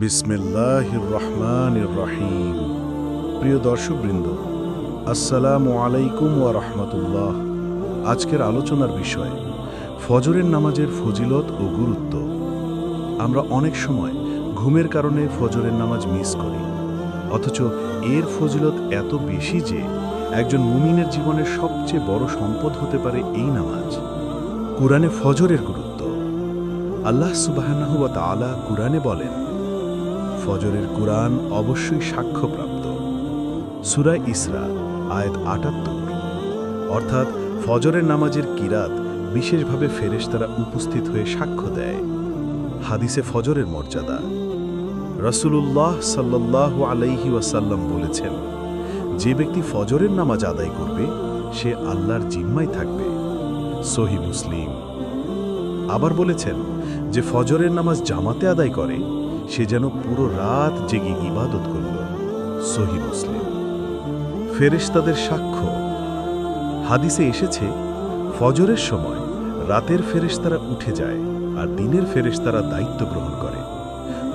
বিসমিল্লাহ রহমান রহিম। প্রিয় দর্শকবৃন্দ, আসসালামু আলাইকুম ওয়া রহমতুল্লাহ। আজকের আলোচনার বিষয়, ফজরের নামাজের ফজিলত ও গুরুত্ব। আমরা অনেক সময় ঘুমের কারণে ফজরের নামাজ মিস করি, অথচ এর ফজিলত এত বেশি যে একজন মুমিনের জীবনের সবচেয়ে বড় সম্পদ হতে পারে এই নামাজ। কুরআনে ফজরের গুরুত্ব। আল্লাহ সুবাহানাহু ওয়া তাআলা কুরআনে বলেন ফজরের কুরআন অবশ্যই সাক্ষ্যপ্রাপ্ত। সুরা ইসরা, আয়াত আটাত্তর। অর্থাৎ ফজরের নামাজের কিরাত বিশেষভাবে ফেরেশতারা উপস্থিত হয়ে সাক্ষ্য দেয়। হাদিসে ফজরের মর্যাদা। রসুলুল্লাহ সাল্লাল্লাহু আলাইহি ওয়াসাল্লাম বলেছেন, যে ব্যক্তি ফজরের নামাজ আদায় করবে, সে আল্লাহর জিম্মায় থাকবে। সহি মুসলিম। আবার বলেছেন যে ফজরের নামাজ জামাতে আদায় করে, সে যেন পুরো রাত জেগে ইবাদত করল। সহি মুসলিম। ফেরেশতাদের সাক্ষ্য। হাদিসে এসেছে, ফজরের সময় রাতের ফেরেশতারা উঠে যায় আর দিনের ফেরেশতারা দায়িত্ব গ্রহণ করে।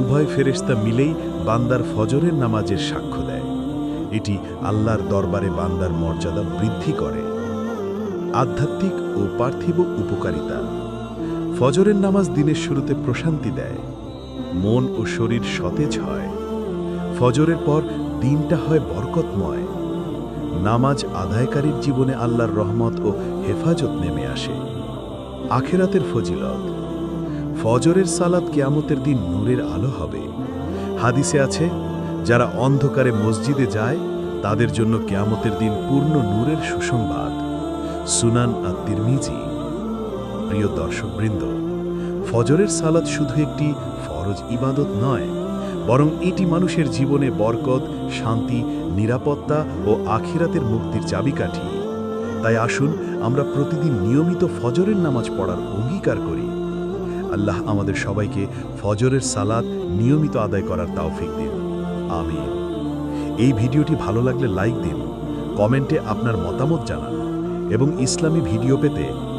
উভয় ফেরেশতা মিলেই বান্দার ফজরের নামাজের সাক্ষ্য দেয়। এটি আল্লাহর দরবারে বান্দার মর্যাদা বৃদ্ধি করে। আধ্যাত্মিক ও পার্থিব উপকারিতা। ফজরের নামাজ দিনের শুরুতে প্রশান্তি দেয়, মন ও শরীর সতেজ হয়। ফজরের পর দিনটা হয় বরকতময়। নামাজ আদায়কারীর জীবনে আল্লাহর রহমত ও হেফাজত নেমে আসে। আখেরাতের ফজিলত, ফজরের সালাত কেয়ামতের দিন নূরের আলো হবে। হাদিসে আছে, যারা অন্ধকারে মসজিদে যায়, তাদের জন্য কেয়ামতের দিন পূর্ণ নূরের সুসংবাদ। সুনান আর তিরমিজি প্রিয় দর্শকবৃন্দ, ফজরের সালাত শুধু একটি ফরজ ইবাদত নয়, বরং এটি মানুষের জীবনে বরকত, শান্তি, নিরাপত্তা ও আখিরাতের মুক্তির চাবিকাঠি। তাই আসুন আমরা প্রতিদিন নিয়মিত ফজরের নামাজ পড়ার অঙ্গীকার করি। আল্লাহ আমাদের সবাইকে ফজরের সালাত নিয়মিত আদায় করার তাওফিক দিন। আমিন। এই ভিডিওটি ভালো লাগলে লাইক দিন, কমেন্টে আপনার মতামত জানান এবং ইসলামী ভিডিও পেতে